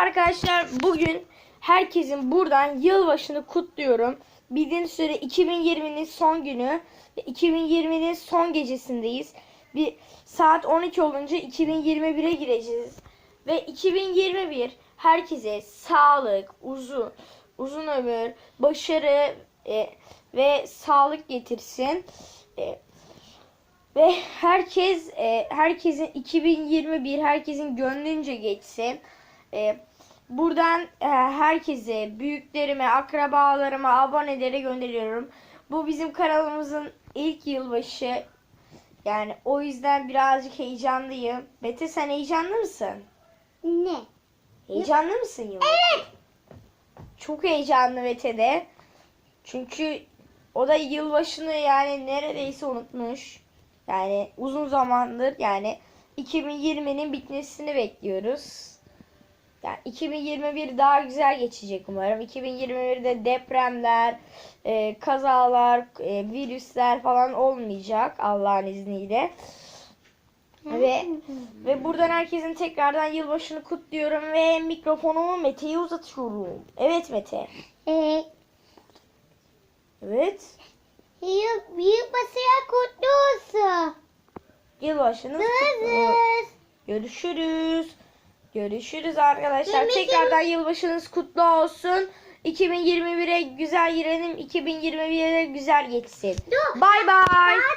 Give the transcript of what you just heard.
arkadaşlar. Bugün herkesin buradan yılbaşını kutluyorum. Bildiğiniz üzere 2020'nin son günü ve 2020'nin son gecesindeyiz. Bir saat 12 olunca 2021'e gireceğiz. Ve 2021 herkese sağlık, uzun uzun ömür, başarı e, ve sağlık getirsin. E, ve herkes e, herkesin 2021 herkesin gönlünce geçsin. E, buradan e, herkese, büyüklerime, akrabalarıma, abonelere gönderiyorum. Bu bizim kanalımızın ilk yılbaşı. Yani o yüzden birazcık heyecanlıyım. Mete sen heyecanlı mısın? Ne? Heyecanlı mısın yılbaşı? Evet. Çok heyecanlı Mete de. Çünkü o da yılbaşını yani neredeyse unutmuş. Yani uzun zamandır yani 2020'nin bitmesini bekliyoruz. Yani 2021 daha güzel geçecek umarım. 2021'de depremler, e, kazalar, e, virüsler falan olmayacak Allah'ın izniyle. Ve ve buradan herkesin tekrardan yılbaşını kutluyorum ve mikrofonumu Mete'ye uzatıyorum. Evet Mete. Ee, Evet. yıl, yılbaşıya kutlu olsun. Yılbaşınız kutlu. Görüşürüz. Görüşürüz arkadaşlar. Yirmi- Tekrardan yılbaşınız kutlu olsun. 2021'e güzel girelim. 2021'e güzel geçsin. Bay bay.